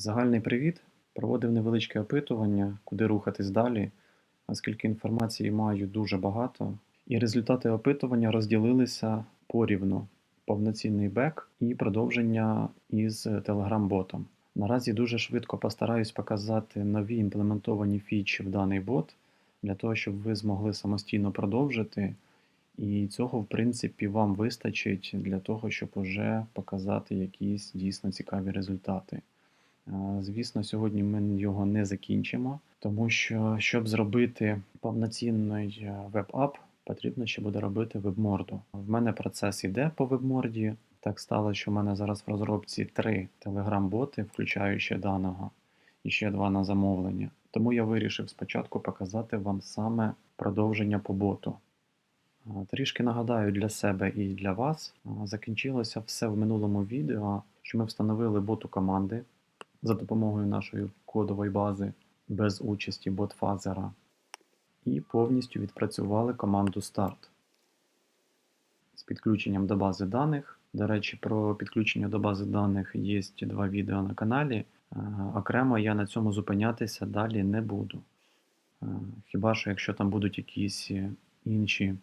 Загальний привіт. Проводив невеличке опитування, куди рухатись далі, оскільки інформації маю дуже багато. І результати опитування розділилися порівну: повноцінний бек і продовження із Telegram-ботом. Наразі дуже швидко постараюсь показати нові імплементовані фічі в даний бот, для того, щоб ви змогли самостійно продовжити. І цього, в принципі, вам вистачить для того, щоб уже показати якісь дійсно цікаві результати. Звісно, сьогодні ми його не закінчимо, тому що, щоб зробити повноцінний е, веб-ап, потрібно ще буде робити вебморду. В мене процес іде по вебморді. Так стало, що в мене зараз в розробці три телеграм-боти, включаючи даного, і ще два на замовлення. Тому я вирішив спочатку показати вам саме продовження по боту. Трішки нагадаю для себе і для вас. Закінчилося все в минулому відео, що ми встановили боту команди за допомогою нашої кодової бази без участі ботфазера і повністю відпрацювали команду Start з підключенням до бази даних. До речі, про підключення до бази даних є два відео на каналі. Е, Окремо я на цьому зупинятися далі не буду. Е, Хіба що якщо там будуть якісь інші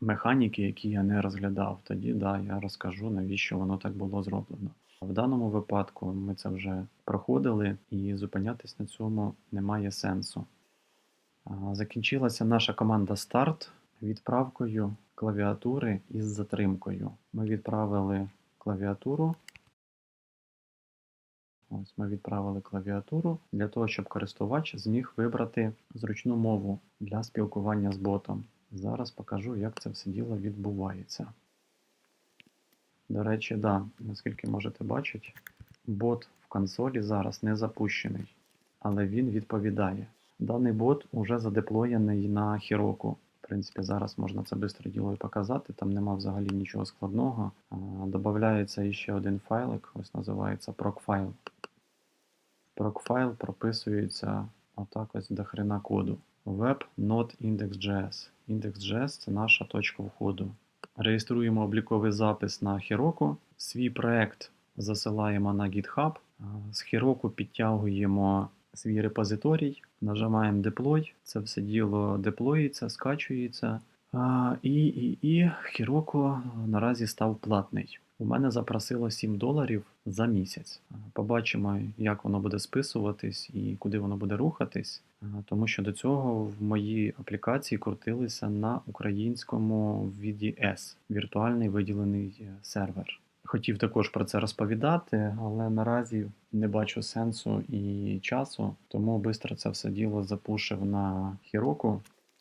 механіки, які я не розглядав, тоді да, я розкажу, навіщо воно так було зроблено. В даному випадку ми це вже проходили і зупинятись на цьому немає сенсу. Закінчилася наша команда Start відправкою клавіатури із затримкою. Ми відправили клавіатуру. Ось ми відправили клавіатуру для того, щоб користувач зміг вибрати зручну мову для спілкування з ботом. Зараз покажу, як це все діло відбувається. До речі, да, наскільки можете бачити, бот в консолі зараз не запущений, але він відповідає. Даний бот уже задеплоєний на Heroku. В принципі, зараз можна це швидко діло і показати, там нема взагалі нічого складного. А, Додається ще один файлик, ось називається procfile. Procfile прописується отак ось до хрена коду. Web not index.js. Index.js це наша точка входу. Реєструємо обліковий запис на Heroku. Свій проект засилаємо на GitHub. З Heroku підтягуємо свій репозиторій, нажимаємо Deploy. Це все діло деплоїться, скачується. І, і, і Heroku наразі став платний. У мене запросило 7 доларів за місяць. Побачимо, як воно буде списуватись і куди воно буде рухатись. Тому що до цього в моїй аплікації крутилися на українському VDS, віртуальний виділений е, сервер. Хотів також про це розповідати, але наразі не бачу сенсу і часу, тому швидко це все діло запушив на Heroku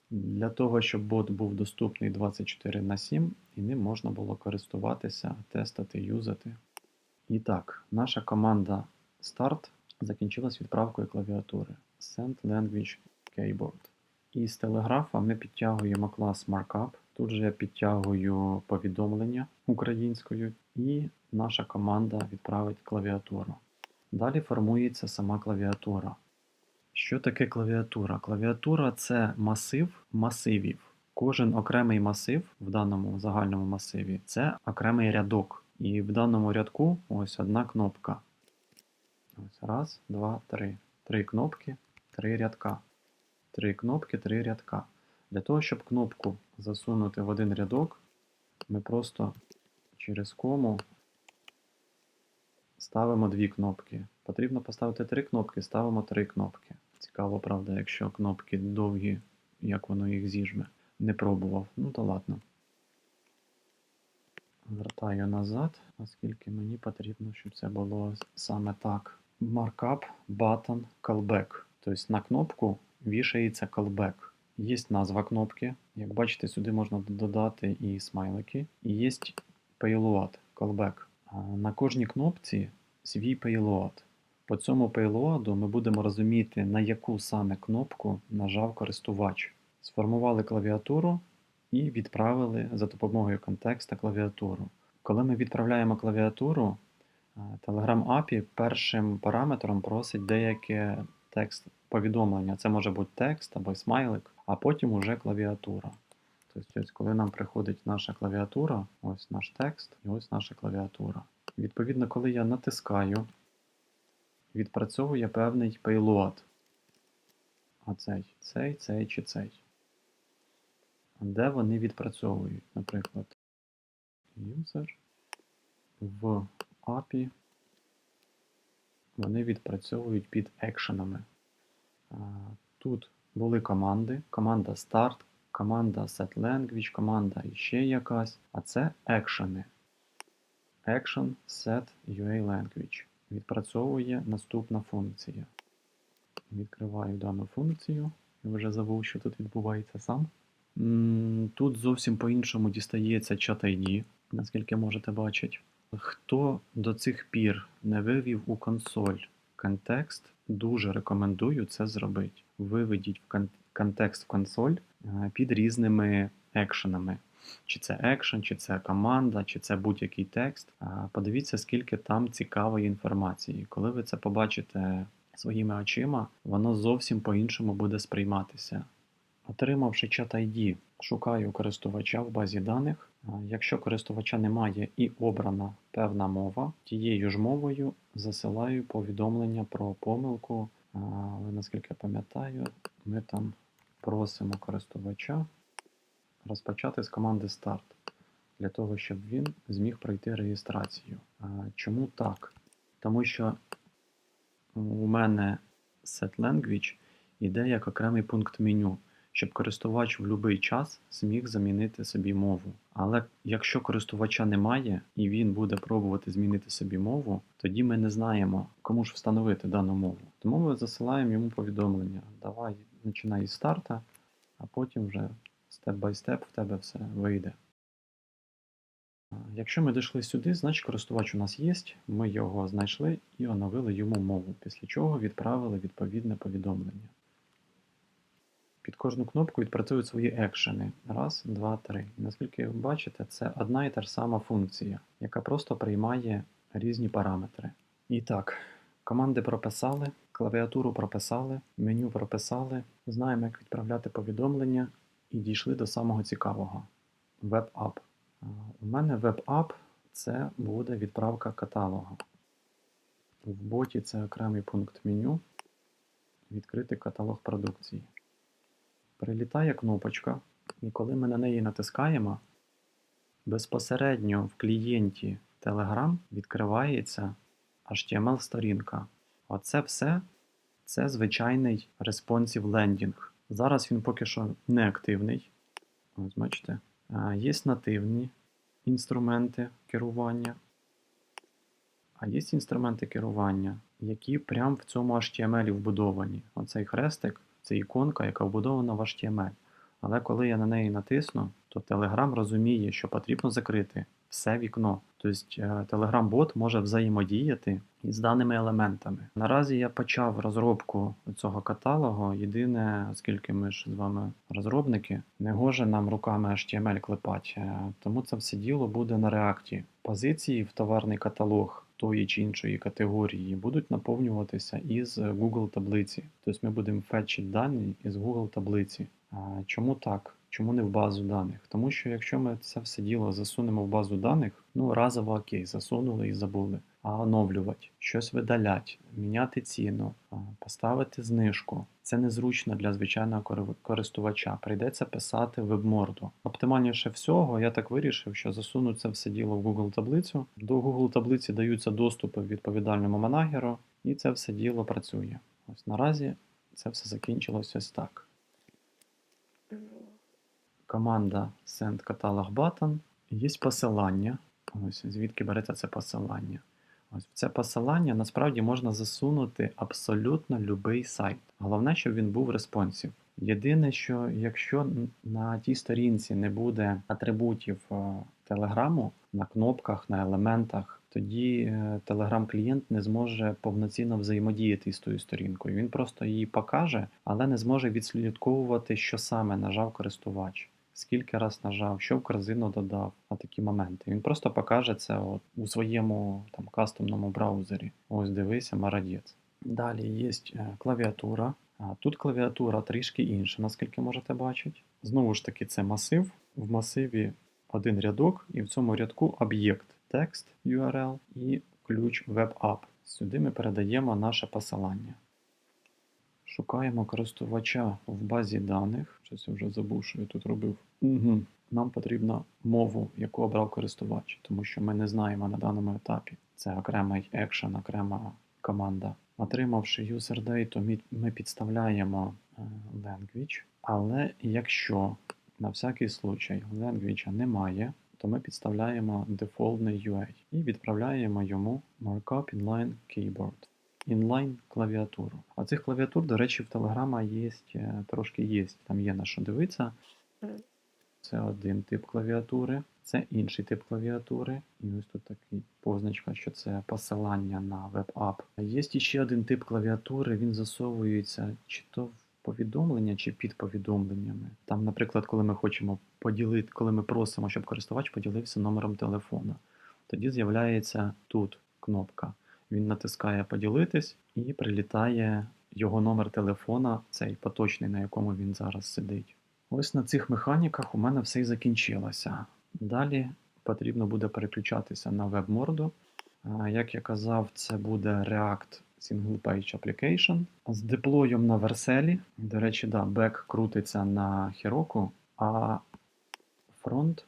для того, щоб бот був доступний 24 на 7 і ним можна було користуватися, тестити, юзати. І так, наша команда Start закінчилась відправкою клавіатури Send Language Keyboard. І з телеграфа ми підтягуємо клас Markup. Тут же я підтягую повідомлення українською, і наша команда відправить клавіатуру. Далі формується сама клавіатура. Що таке клавіатура? Клавіатура це масив масивів. Кожен окремий масив в даному загальному масиві це окремий рядок. І в даному рядку ось одна кнопка. Ось раз, два, три. Три кнопки, три рядка. Три кнопки, три рядка. Для того, щоб кнопку засунути в один рядок, ми просто через кому ставимо дві кнопки. Потрібно поставити три кнопки, ставимо три кнопки. Цікаво, правда, якщо кнопки довгі, як воно їх зіжме. Не пробував. Ну то ладно. Вертаю назад, оскільки мені потрібно, щоб це було саме так. Markup button callback. Тобто на кнопку вішається callback. Є назва кнопки. Як бачите, сюди можна додати і смайлики. І є payload, callback. На кожній кнопці свій payload. По цьому payload ми будемо розуміти, на яку саме кнопку нажав користувач. Сформували клавіатуру і відправили за допомогою контекста клавіатуру. Коли ми відправляємо клавіатуру, е, Telegram API першим параметром просить деяке текст повідомлення. Це може бути текст або смайлик, а потім уже клавіатура. Тобто, коли нам приходить наша клавіатура, ось наш текст і ось наша клавіатура. Відповідно, коли я натискаю відпрацьовує певний payload. А цей, цей, цей чи цей. Де вони відпрацьовують, наприклад, user в API вони відпрацьовують під екшенами. Тут були команди, команда Start, команда SetLanguage, команда іще якась, а це екшени. Action set UA language. Відпрацьовує наступна функція. Відкриваю дану функцію. Я вже забув, що тут відбувається сам. Тут зовсім по-іншому дістається чат ID, наскільки можете бачити. Хто до цих пір не вивів у консоль контекст, дуже рекомендую це зробити. Виведіть в контекст в консоль е, під різними екшенами. Чи це екшен, чи це команда, чи це будь-який текст. Подивіться, скільки там цікавої інформації. Коли ви це побачите своїми очима, воно зовсім по-іншому буде сприйматися. Отримавши чат ID, шукаю користувача в базі даних. Якщо користувача немає і обрана певна мова, тією ж мовою засилаю повідомлення про помилку. Але наскільки пам'ятаю, ми там просимо користувача розпочати з команди Start для того, щоб він зміг пройти реєстрацію. Чому так? Тому що у мене set language іде як окремий пункт меню, щоб користувач в будь-який час зміг замінити собі мову. Але якщо користувача немає і він буде пробувати змінити собі мову, тоді ми не знаємо, кому ж встановити дану мову. Тому ми засилаємо йому повідомлення. Давай починай із старта, а потім вже степ бай степ в тебе все вийде. Якщо ми дійшли сюди, значить користувач у нас є, ми його знайшли і оновили йому мову, після чого відправили відповідне повідомлення. Під кожну кнопку відпрацюють свої екшени. Раз, два, три. Наскільки ви бачите, це одна і та ж сама функція, яка просто приймає різні параметри. І так, команди прописали, клавіатуру прописали, меню прописали, знаємо, як відправляти повідомлення, і дійшли до самого цікавого веб-ап. У мене веб-ап це буде відправка каталогу. В боті це окремий пункт меню. Відкрити каталог продукції. Прилітає кнопочка, і коли ми на неї натискаємо, безпосередньо в клієнті Telegram відкривається HTML-сторінка. Оце все це звичайний responsive лендінг. Зараз він поки що не активний. Ось бачите. Є нативні інструменти керування, а є інструменти керування, які прямо в цьому HTML вбудовані. Оцей хрестик це іконка, яка вбудована в HTML. Але коли я на неї натисну, то Telegram розуміє, що потрібно закрити все вікно. Тобто Telegram-бот може взаємодіяти із даними елементами. Наразі я почав розробку цього каталогу. Єдине, оскільки ми ж з вами розробники, не гоже нам руками HTML клепати, е, тому це все діло буде на реакті. Позиції в товарний каталог тої чи іншої категорії будуть наповнюватися із Google таблиці. Тобто ми будемо фетчити дані із Google таблиці. Чому так? Чому не в базу даних? Тому що якщо ми це все діло засунемо в базу даних, ну разово окей, засунули і забули. А оновлювати, щось видалять, міняти ціну, поставити знижку. Це незручно для звичайного користувача. Прийдеться писати веб-морду. Оптимальніше всього, я так вирішив, що засуну це все діло в Google таблицю. До Google таблиці даються доступи відповідальному манагеру, і це все діло працює. Ось наразі це все закінчилось ось так. Команда Send Catalog Button. Є посилання. Ось звідки береться це посилання. Ось в це посилання насправді можна засунути абсолютно будь-який сайт. Головне, щоб він був респонсів. Єдине, що якщо на тій сторінці не буде атрибутів е, Телеграму на кнопках, на елементах, тоді е, Телеграм-клієнт не зможе повноцінно взаємодіяти з тою сторінкою. Він просто її покаже, але не зможе відслідковувати, що саме нажав користувач. Скільки раз нажав, що в корзину додав на такі моменти. Він просто покаже це от у своєму там кастомному браузері. Ось дивися, молодець. Далі є е, клавіатура. Тут клавіатура трішки інша, наскільки можете бачити. Знову ж таки, це масив. В масиві один рядок, і в цьому рядку об'єкт текст URL і ключ WebApp. Сюди ми передаємо наше посилання. Шукаємо користувача в базі даних. Щось я вже забув, що я тут робив. Угу. Нам потрібна мову, яку обрав користувач, тому що ми не знаємо на даному етапі. Це окремий екшен, окрема команда. Отримавши user data, ми- підставляємо е, language, але якщо на всякий случай language немає, то ми підставляємо дефолтний UI і відправляємо йому markup inline keyboard. Inline клавіатуру. А цих клавіатур, до речі, в Telegram є е, трошки є. Там є на що дивитися. Це один тип клавіатури, це інший тип клавіатури. І ось тут такий позначка, що це посилання на веб-ап. Є ще один тип клавіатури, він засовується чи то в повідомлення, чи під повідомленнями. Там, наприклад, коли ми хочемо поділити, коли ми просимо, щоб користувач поділився номером телефона, тоді з'являється тут кнопка. Він натискає поділитись і прилітає його номер телефона, цей поточний, на якому він зараз сидить. Ось на цих механіках у мене все і закінчилося. Далі потрібно буде переключатися на веб-морду. Як я казав, це буде React Single Page Application з деплоєм на Vercel. До речі, да, бек крутиться на Heroku, а фронт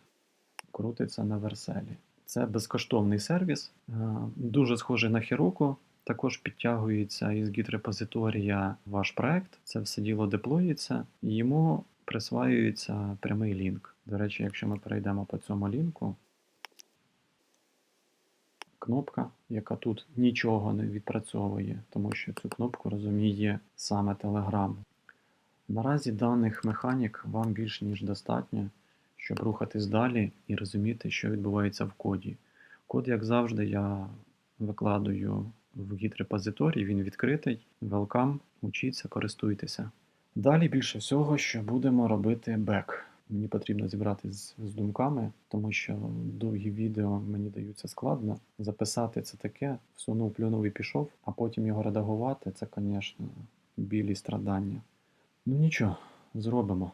крутиться на Vercel. Це безкоштовний сервіс, е, дуже схожий на Heroku. Також підтягується із Git репозиторія ваш проект. Це все діло деплоїться, і йому присваюється прямий лінк. До речі, якщо ми перейдемо по цьому лінку, кнопка, яка тут нічого не відпрацьовує, тому що цю кнопку розуміє саме Telegram. Наразі даних механік вам більш ніж достатньо, щоб рухатись далі і розуміти, що відбувається в коді. Код, як завжди, я викладаю в Git репозиторій, він відкритий. Welcome, учіться, користуйтеся. Далі більше всього, що будемо робити бек. Мені потрібно зібратися з, з думками, тому що довгі відео мені даються складно. Записати це таке, всунув, плюнув і пішов, а потім його редагувати це, звісно, білі страдання. Ну нічого, зробимо.